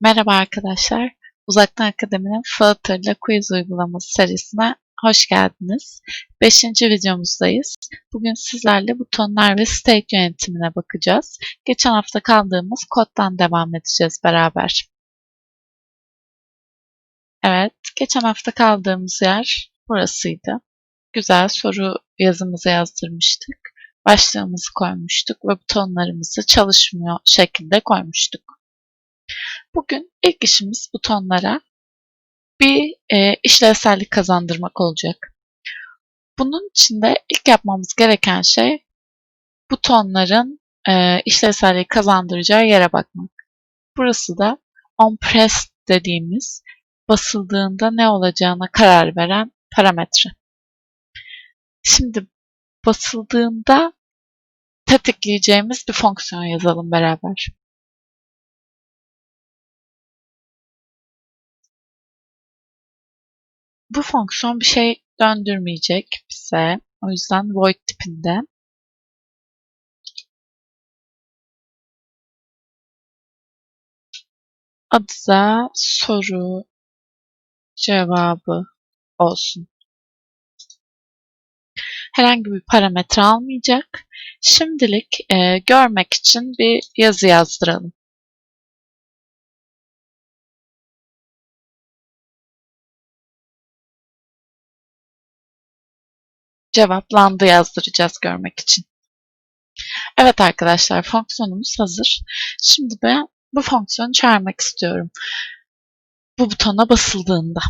Merhaba arkadaşlar. Uzaktan Akademi'nin Flutter'la quiz uygulaması serisine hoş geldiniz. Beşinci videomuzdayız. Bugün sizlerle butonlar ve state yönetimine bakacağız. Geçen hafta kaldığımız koddan devam edeceğiz beraber. Evet, geçen hafta kaldığımız yer burasıydı. Güzel soru yazımızı yazdırmıştık. Başlığımızı koymuştuk ve butonlarımızı çalışmıyor şekilde koymuştuk. Bugün ilk işimiz butonlara bir e, işlevsellik kazandırmak olacak. Bunun için de ilk yapmamız gereken şey butonların e, işlevselliği kazandıracağı yere bakmak. Burası da on press dediğimiz basıldığında ne olacağına karar veren parametre. Şimdi basıldığında tetikleyeceğimiz bir fonksiyon yazalım beraber. Bu fonksiyon bir şey döndürmeyecek bize. O yüzden void tipinde. Adı da soru cevabı olsun. Herhangi bir parametre almayacak. Şimdilik e, görmek için bir yazı yazdıralım. Cevaplandı yazdıracağız görmek için. Evet arkadaşlar fonksiyonumuz hazır. Şimdi ben bu fonksiyonu çağırmak istiyorum. Bu butona basıldığında.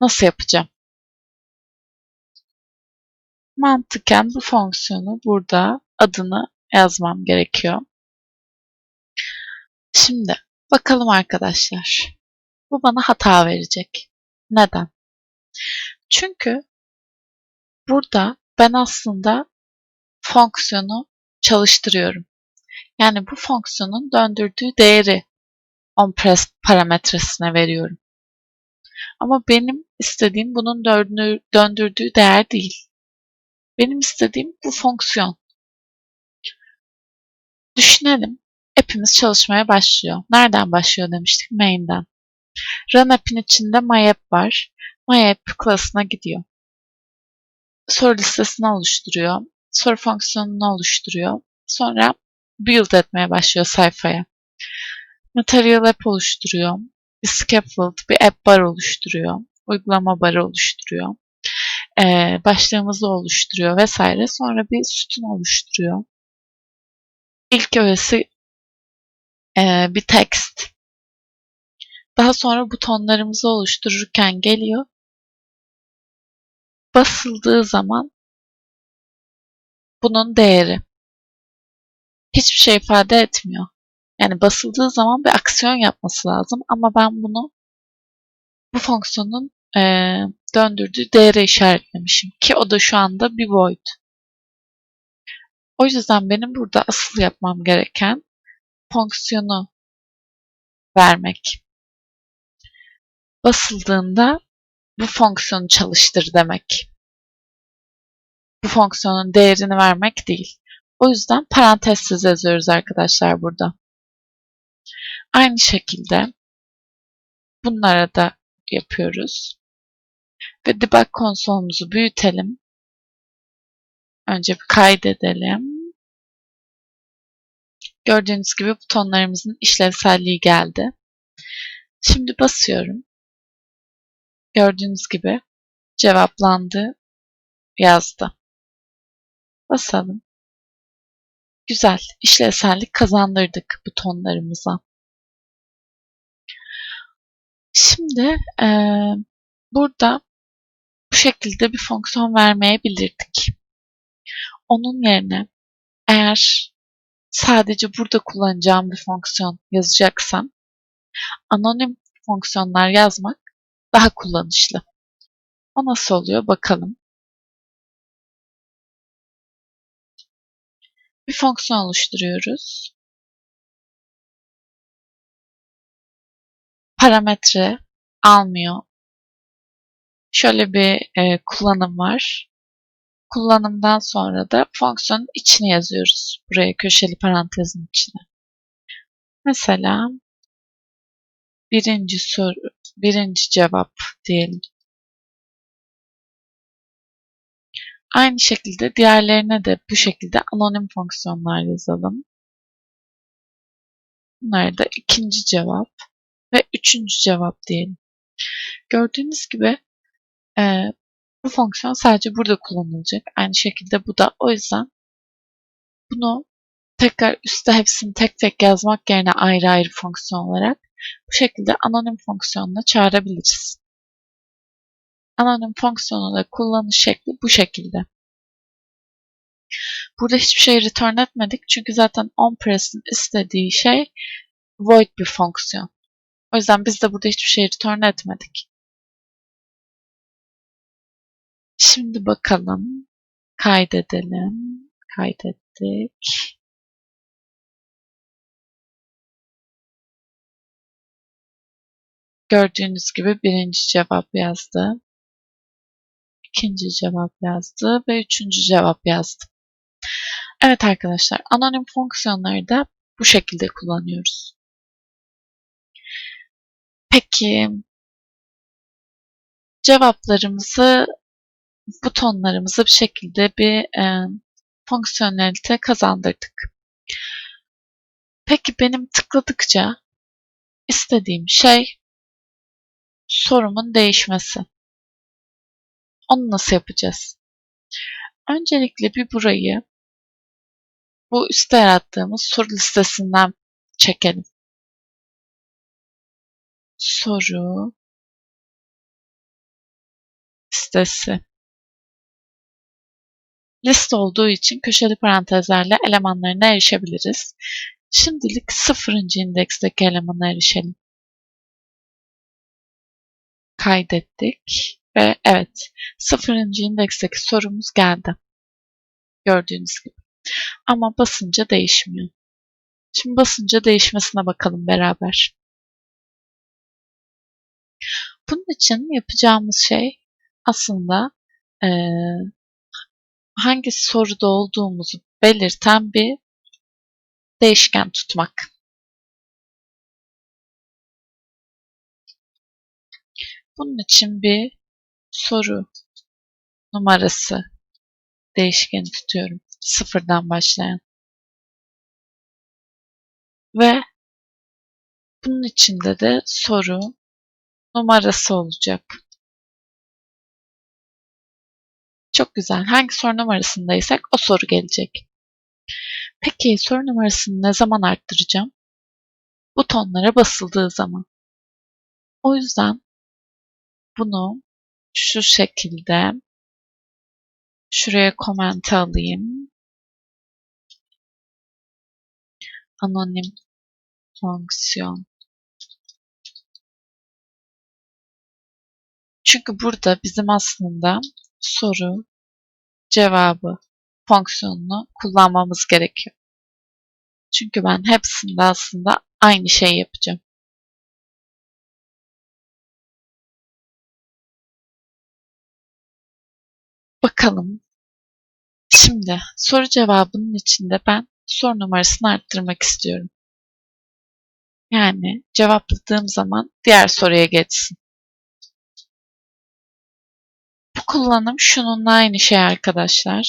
Nasıl yapacağım? Mantıken bu fonksiyonu burada adını yazmam gerekiyor. Şimdi bakalım arkadaşlar. Bu bana hata verecek. Neden? Çünkü Burada ben aslında fonksiyonu çalıştırıyorum. Yani bu fonksiyonun döndürdüğü değeri onPress parametresine veriyorum. Ama benim istediğim bunun döndürdüğü değer değil. Benim istediğim bu fonksiyon. Düşünelim. App'imiz çalışmaya başlıyor. Nereden başlıyor demiştik? Main'den. Run app'in içinde MyApp var. MyApp class'ına gidiyor soru listesini oluşturuyor. Soru fonksiyonunu oluşturuyor. Sonra build etmeye başlıyor sayfaya. Material app oluşturuyor. Bir scaffold, bir app bar oluşturuyor. Uygulama barı oluşturuyor. Ee, başlığımızı oluşturuyor vesaire. Sonra bir sütun oluşturuyor. İlk öğesi e, bir text. Daha sonra butonlarımızı oluştururken geliyor basıldığı zaman bunun değeri hiçbir şey ifade etmiyor. Yani basıldığı zaman bir aksiyon yapması lazım ama ben bunu bu fonksiyonun e, döndürdüğü değere işaretlemişim ki o da şu anda bir void. O yüzden benim burada asıl yapmam gereken fonksiyonu vermek. Basıldığında bu fonksiyonu çalıştır demek. Bu fonksiyonun değerini vermek değil. O yüzden parantezsiz yazıyoruz arkadaşlar burada. Aynı şekilde bunlara da yapıyoruz. Ve debug konsolumuzu büyütelim. Önce bir kaydedelim. Gördüğünüz gibi butonlarımızın işlevselliği geldi. Şimdi basıyorum. Gördüğünüz gibi cevaplandı yazdı. Basalım. Güzel, işlevsellik kazandırdık butonlarımıza. Şimdi e, burada bu şekilde bir fonksiyon vermeyebilirdik. Onun yerine eğer sadece burada kullanacağım bir fonksiyon yazacaksam anonim fonksiyonlar yazmak daha kullanışlı. O nasıl oluyor bakalım. Bir fonksiyon oluşturuyoruz. Parametre almıyor. Şöyle bir e, kullanım var. Kullanımdan sonra da fonksiyonun içini yazıyoruz. Buraya köşeli parantezin içine. Mesela birinci soru, birinci cevap diyelim. Aynı şekilde diğerlerine de bu şekilde anonim fonksiyonlar yazalım. Bunlar da ikinci cevap ve üçüncü cevap diyelim. Gördüğünüz gibi e, bu fonksiyon sadece burada kullanılacak. Aynı şekilde bu da. O yüzden bunu tekrar üstte hepsini tek tek yazmak yerine ayrı ayrı fonksiyon olarak bu şekilde anonim fonksiyonla çağırabiliriz. Anonim fonksiyonu da kullanış şekli bu şekilde. Burada hiçbir şey return etmedik çünkü zaten onPress'in istediği şey void bir fonksiyon. O yüzden biz de burada hiçbir şey return etmedik. Şimdi bakalım. Kaydedelim. Kaydettik. Gördüğünüz gibi birinci cevap yazdı. İkinci cevap yazdı ve üçüncü cevap yazdı. Evet arkadaşlar, anonim fonksiyonları da bu şekilde kullanıyoruz. Peki, cevaplarımızı, butonlarımızı bir şekilde bir e, fonksiyonelite kazandırdık. Peki benim tıkladıkça istediğim şey sorumun değişmesi. Onu nasıl yapacağız? Öncelikle bir burayı bu üstte yarattığımız soru listesinden çekelim. Soru listesi. Liste olduğu için köşeli parantezlerle elemanlarına erişebiliriz. Şimdilik sıfırıncı indeksteki elemana erişelim. Kaydettik ve evet sıfırıncı indeksteki sorumuz geldi. Gördüğünüz gibi. Ama basınca değişmiyor. Şimdi basınca değişmesine bakalım beraber. Bunun için yapacağımız şey aslında e, hangi soruda olduğumuzu belirten bir değişken tutmak. Bunun için bir soru numarası değişkeni tutuyorum. Sıfırdan başlayan. Ve bunun içinde de soru numarası olacak. Çok güzel. Hangi soru numarasındaysak o soru gelecek. Peki soru numarasını ne zaman arttıracağım? Butonlara basıldığı zaman. O yüzden bunu şu şekilde şuraya comment alayım. Anonim fonksiyon. Çünkü burada bizim aslında soru cevabı fonksiyonunu kullanmamız gerekiyor. Çünkü ben hepsinde aslında aynı şey yapacağım. Bakalım. Şimdi soru cevabının içinde ben soru numarasını arttırmak istiyorum. Yani cevapladığım zaman diğer soruya geçsin. Bu kullanım şununla aynı şey arkadaşlar.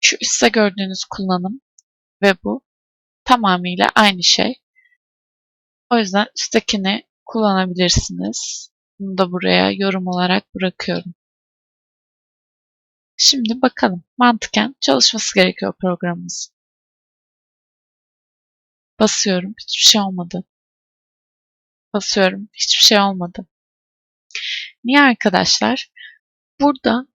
Şu üstte gördüğünüz kullanım ve bu tamamıyla aynı şey. O yüzden üsttekini kullanabilirsiniz. Bunu da buraya yorum olarak bırakıyorum. Şimdi bakalım. Mantıken çalışması gerekiyor programımız. Basıyorum. Hiçbir şey olmadı. Basıyorum. Hiçbir şey olmadı. Niye arkadaşlar? Burada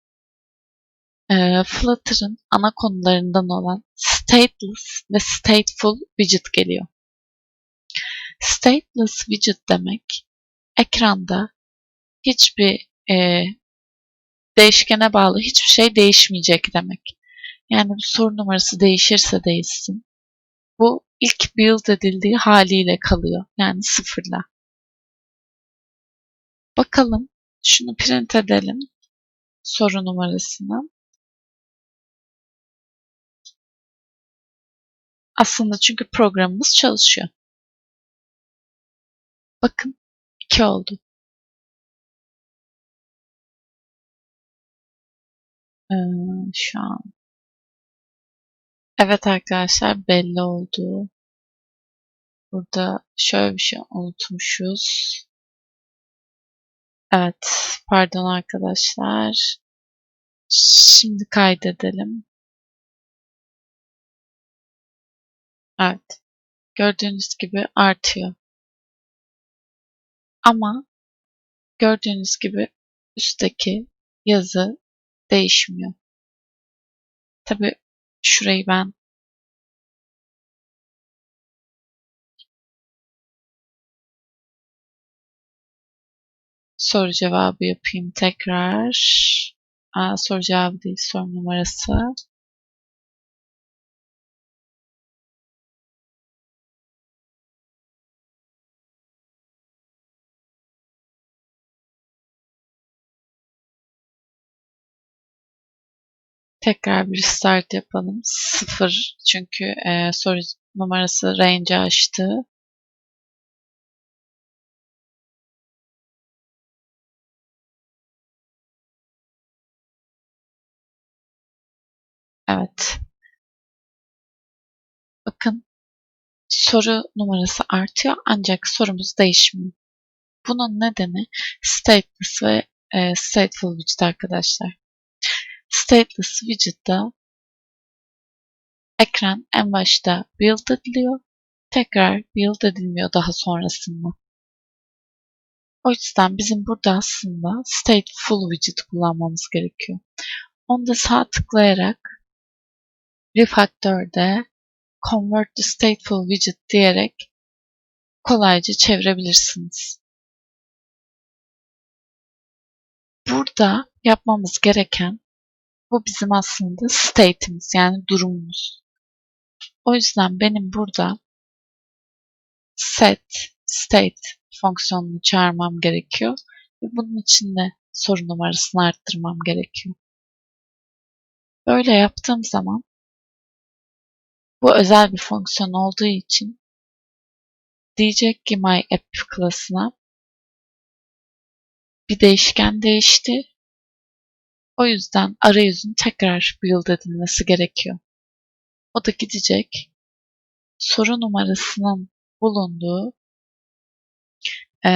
e, Flutter'ın ana konularından olan stateless ve stateful widget geliyor. Stateless widget demek ekranda hiçbir e, değişkene bağlı hiçbir şey değişmeyecek demek. Yani soru numarası değişirse değişsin. Bu ilk build edildiği haliyle kalıyor. Yani sıfırla. Bakalım. Şunu print edelim. Soru numarasını. Aslında çünkü programımız çalışıyor. Bakın 2 oldu. Ee, şu an. Evet arkadaşlar belli oldu. Burada şöyle bir şey unutmuşuz. Evet, pardon arkadaşlar. Şimdi kaydedelim. Evet. Gördüğünüz gibi artıyor. Ama gördüğünüz gibi üstteki yazı değişmiyor. Tabi şurayı ben soru cevabı yapayım tekrar. Aa, soru cevabı değil, soru numarası. Tekrar bir start yapalım. Sıfır çünkü e, soru numarası range açtı. Evet. Bakın soru numarası artıyor ancak sorumuz değişmiyor. Bunun nedeni stateless ve e, stateful widget arkadaşlar. Stateless widget'ta ekran en başta build ediliyor. Tekrar build edilmiyor daha sonrasında. O yüzden bizim burada aslında stateful widget kullanmamız gerekiyor. Onu da sağ tıklayarak Refactor'de Convert to Stateful Widget diyerek kolayca çevirebilirsiniz. Burada yapmamız gereken bu bizim aslında state'imiz yani durumumuz. O yüzden benim burada set state fonksiyonunu çağırmam gerekiyor ve bunun için de soru numarasını arttırmam gerekiyor. Böyle yaptığım zaman bu özel bir fonksiyon olduğu için diyecek ki myApp klasına bir değişken değişti. O yüzden arayüzün tekrar build edilmesi gerekiyor. O da gidecek soru numarasının bulunduğu e,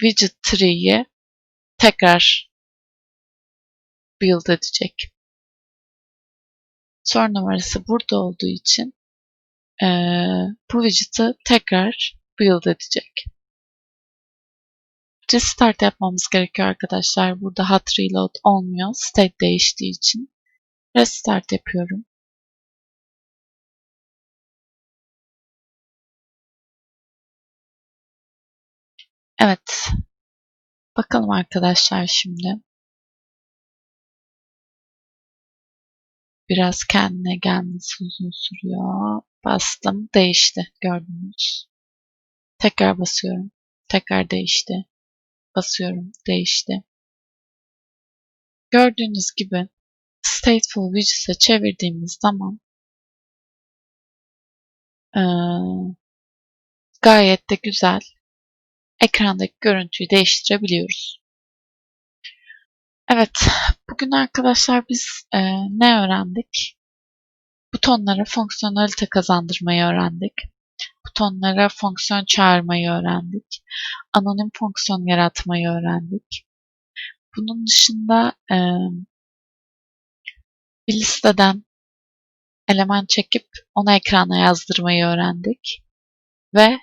widget tree'yi tekrar build edecek. Soru numarası burada olduğu için e, bu widget'ı tekrar build edecek. Restart yapmamız gerekiyor arkadaşlar. Burada hot reload olmuyor. State değiştiği için. Restart yapıyorum. Evet. Bakalım arkadaşlar şimdi. Biraz kendine gelmesi uzun sürüyor. Bastım. Değişti. Gördünüz. Tekrar basıyorum. Tekrar değişti. Basıyorum. Değişti. Gördüğünüz gibi stateful widget'e çevirdiğimiz zaman ee, gayet de güzel ekrandaki görüntüyü değiştirebiliyoruz. Evet, bugün arkadaşlar biz e, ne öğrendik? Butonlara fonksiyonelite kazandırmayı öğrendik. Butonlara fonksiyon çağırmayı öğrendik. Anonim fonksiyon yaratmayı öğrendik. Bunun dışında e, bir listeden eleman çekip onu ekrana yazdırmayı öğrendik. Ve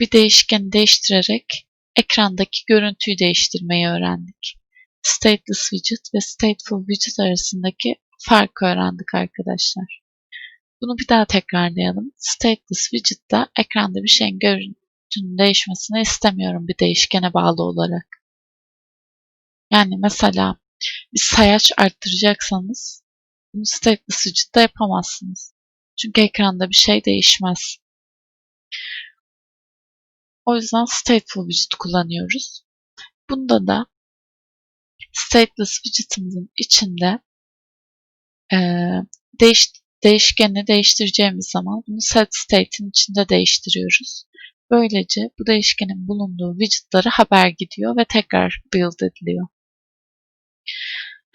bir değişkeni değiştirerek ekrandaki görüntüyü değiştirmeyi öğrendik. Stateless widget ve stateful widget arasındaki farkı öğrendik arkadaşlar. Bunu bir daha tekrarlayalım. Stateless widget'ta ekranda bir şeyin görüntünün değişmesini istemiyorum bir değişkene bağlı olarak. Yani mesela bir sayaç arttıracaksanız bunu stateless widget'ta yapamazsınız. Çünkü ekranda bir şey değişmez. O yüzden stateful widget kullanıyoruz. Bunda da stateless widget'ımızın içinde e, değiş, değişkenini değiştireceğimiz zaman bunu set state'in içinde değiştiriyoruz. Böylece bu değişkenin bulunduğu widget'lara haber gidiyor ve tekrar build ediliyor.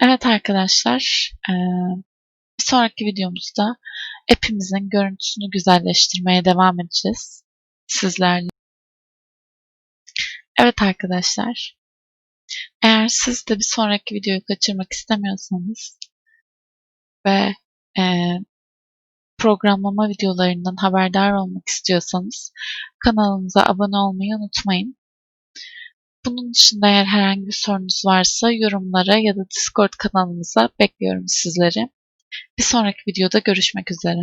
Evet arkadaşlar, bir sonraki videomuzda app'imizin görüntüsünü güzelleştirmeye devam edeceğiz sizlerle. Evet arkadaşlar, eğer siz de bir sonraki videoyu kaçırmak istemiyorsanız ve programlama videolarından haberdar olmak istiyorsanız kanalımıza abone olmayı unutmayın. Bunun dışında eğer herhangi bir sorunuz varsa yorumlara ya da Discord kanalımıza bekliyorum sizleri. Bir sonraki videoda görüşmek üzere.